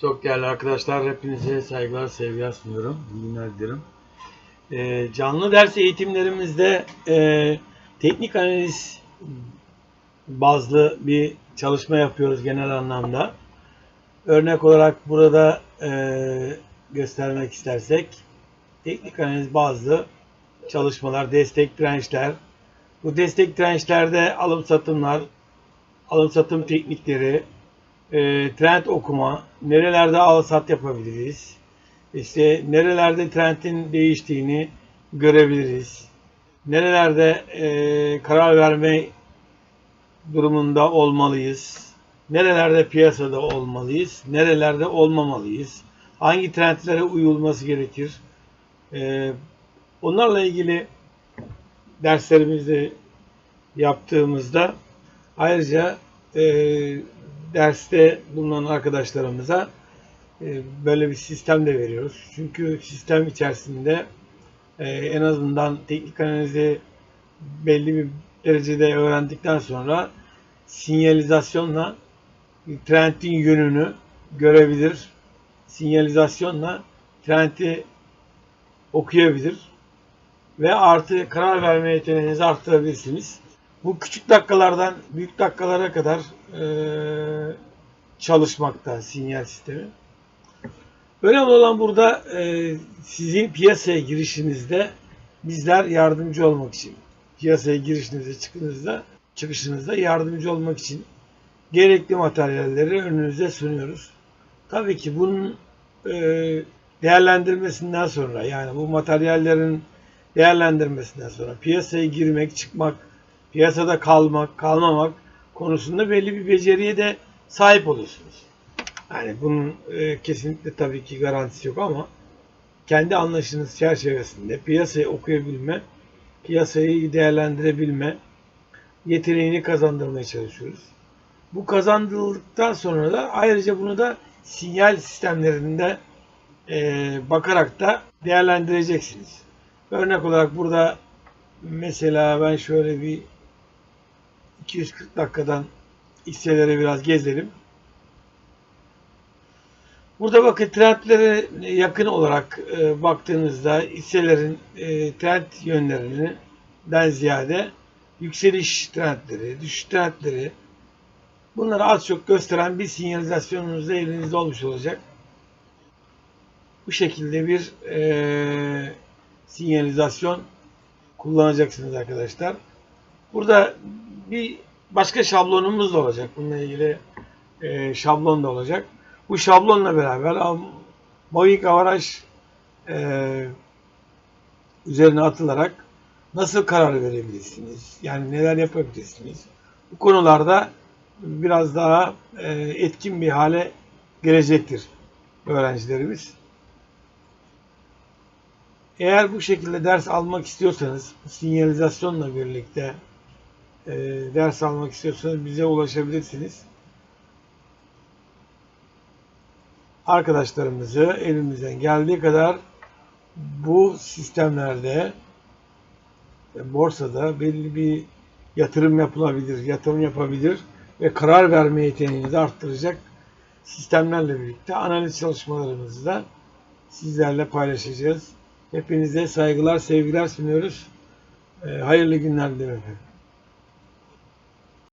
Çok değerli arkadaşlar, hepinize saygılar, sevgiler sunuyorum. İyi günler dilerim. Ee, canlı ders eğitimlerimizde e, teknik analiz bazlı bir çalışma yapıyoruz genel anlamda. Örnek olarak burada e, göstermek istersek, teknik analiz bazlı çalışmalar, destek dirençler. Bu destek dirençlerde alım satımlar, alım satım teknikleri, e, trend okuma, nerelerde al sat yapabiliriz, işte nerelerde trendin değiştiğini görebiliriz, nerelerde e, karar verme durumunda olmalıyız, nerelerde piyasada olmalıyız, nerelerde olmamalıyız, hangi trendlere uyulması gerekir, e, onlarla ilgili derslerimizi yaptığımızda ayrıca e, derste bulunan arkadaşlarımıza e, böyle bir sistem de veriyoruz. Çünkü sistem içerisinde e, en azından teknik analizi belli bir derecede öğrendikten sonra sinyalizasyonla trendin yönünü görebilir. Sinyalizasyonla trendi okuyabilir ve artı karar verme yeteneğinizi arttırabilirsiniz. Bu küçük dakikalardan büyük dakikalara kadar e, çalışmakta sinyal sistemi. Önemli olan burada e, sizin piyasaya girişinizde bizler yardımcı olmak için, piyasaya girişinizde, çıkınızda, çıkışınızda yardımcı olmak için gerekli materyalleri önünüze sunuyoruz. Tabii ki bunun e, değerlendirmesinden sonra yani bu materyallerin değerlendirmesinden sonra piyasaya girmek, çıkmak, piyasada kalmak, kalmamak konusunda belli bir beceriye de sahip oluyorsunuz. Yani bunun e, kesinlikle tabii ki garantisi yok ama kendi anlayışınız çerçevesinde piyasayı okuyabilme, piyasayı değerlendirebilme yeteneğini kazandırmaya çalışıyoruz. Bu kazandırıldıktan sonra da ayrıca bunu da sinyal sistemlerinde e, bakarak da değerlendireceksiniz. Örnek olarak burada mesela ben şöyle bir 240 dakikadan hisselere biraz gezelim. Burada bakın trendlere yakın olarak e, baktığınızda hisselerin e, trend yönlerinden ziyade yükseliş trendleri, düşüş trendleri bunları az çok gösteren bir sinyalizasyonunuz da elinizde olmuş olacak. Bu şekilde bir e, sinyalizasyon kullanacaksınız arkadaşlar. Burada bir başka şablonumuz da olacak. Bununla ilgili e, şablon da olacak. Bu şablonla beraber Moving Average e, üzerine atılarak nasıl karar verebilirsiniz? Yani neler yapabilirsiniz? Bu konularda biraz daha e, etkin bir hale gelecektir öğrencilerimiz. Eğer bu şekilde ders almak istiyorsanız, sinyalizasyonla birlikte e, ders almak istiyorsanız bize ulaşabilirsiniz. Arkadaşlarımızı elimizden geldiği kadar bu sistemlerde e, borsada belli bir yatırım yapılabilir, yatırım yapabilir ve karar verme yeteneğinizi arttıracak sistemlerle birlikte analiz çalışmalarımızı da sizlerle paylaşacağız. Hepinize saygılar, sevgiler sunuyoruz. Hayırlı günler dilerim.